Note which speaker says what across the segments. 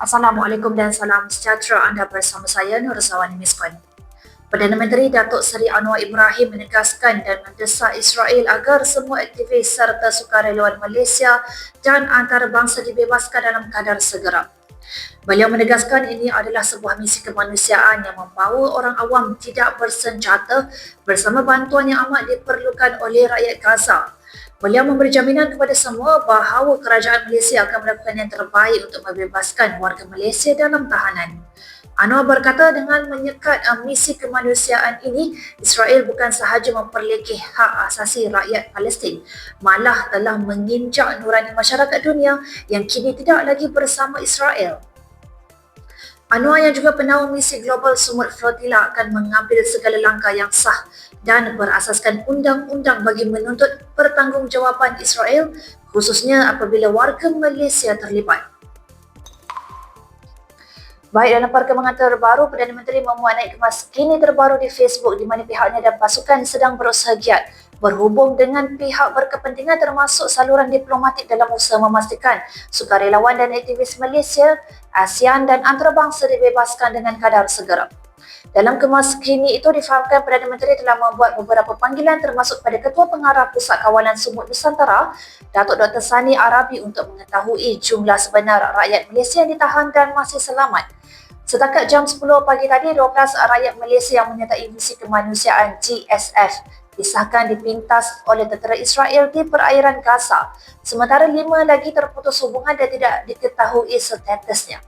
Speaker 1: Assalamualaikum dan salam sejahtera anda bersama saya Nursawani Miskon. Perdana Menteri Datuk Seri Anwar Ibrahim menegaskan dan mendesak Israel agar semua aktivis serta sukarelawan Malaysia dan antarabangsa dibebaskan dalam kadar segera. Beliau menegaskan ini adalah sebuah misi kemanusiaan yang membawa orang awam tidak bersenjata bersama bantuan yang amat diperlukan oleh rakyat Gaza Beliau memberi jaminan kepada semua bahawa kerajaan Malaysia akan melakukan yang terbaik untuk membebaskan warga Malaysia dalam tahanan. Anwar berkata dengan menyekat uh, misi kemanusiaan ini, Israel bukan sahaja memperlekeh hak asasi rakyat Palestin, malah telah menginjak nurani masyarakat dunia yang kini tidak lagi bersama Israel. Anwar yang juga penaung misi Global Sumut Flotilla akan mengambil segala langkah yang sah dan berasaskan undang-undang bagi menuntut pertanggungjawaban Israel khususnya apabila warga Malaysia terlibat. Baik dalam perkembangan terbaru, Perdana Menteri memuat naik kemas kini terbaru di Facebook di mana pihaknya dan pasukan sedang berusaha giat berhubung dengan pihak berkepentingan termasuk saluran diplomatik dalam usaha memastikan sukarelawan dan aktivis Malaysia, ASEAN dan antarabangsa dibebaskan dengan kadar segera. Dalam kemas kini itu difahamkan Perdana Menteri telah membuat beberapa panggilan termasuk pada Ketua Pengarah Pusat Kawalan Sumut Nusantara, Datuk Dr. Sani Arabi untuk mengetahui jumlah sebenar rakyat Malaysia yang ditahan dan masih selamat. Setakat jam 10 pagi tadi, 12 rakyat Malaysia yang menyertai misi kemanusiaan GSF disahkan dipintas oleh tentera Israel di perairan Gaza. Sementara lima lagi terputus hubungan dan tidak diketahui statusnya.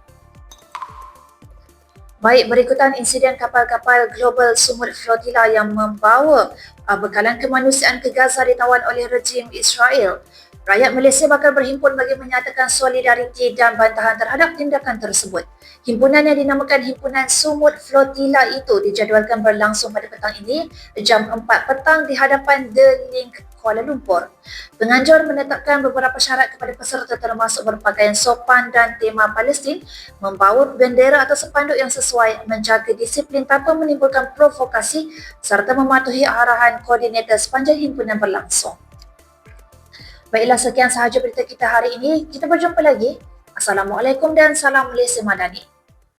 Speaker 1: Baik, berikutan insiden kapal-kapal Global Sumut Flotilla yang membawa uh, bekalan kemanusiaan ke Gaza ditawan oleh rejim Israel. Rakyat Malaysia bakal berhimpun bagi menyatakan solidariti dan bantahan terhadap tindakan tersebut. Himpunan yang dinamakan Himpunan Sumut Flotilla itu dijadualkan berlangsung pada petang ini jam 4 petang di hadapan The Link Kuala Lumpur. Penganjur menetapkan beberapa syarat kepada peserta termasuk berpakaian sopan dan tema Palestin, membawa bendera atau sepanduk yang sesuai, menjaga disiplin tanpa menimbulkan provokasi serta mematuhi arahan koordinator sepanjang himpunan berlangsung. Baiklah sekian sahaja berita kita hari ini. Kita berjumpa lagi. Assalamualaikum dan salam Malaysia Madani.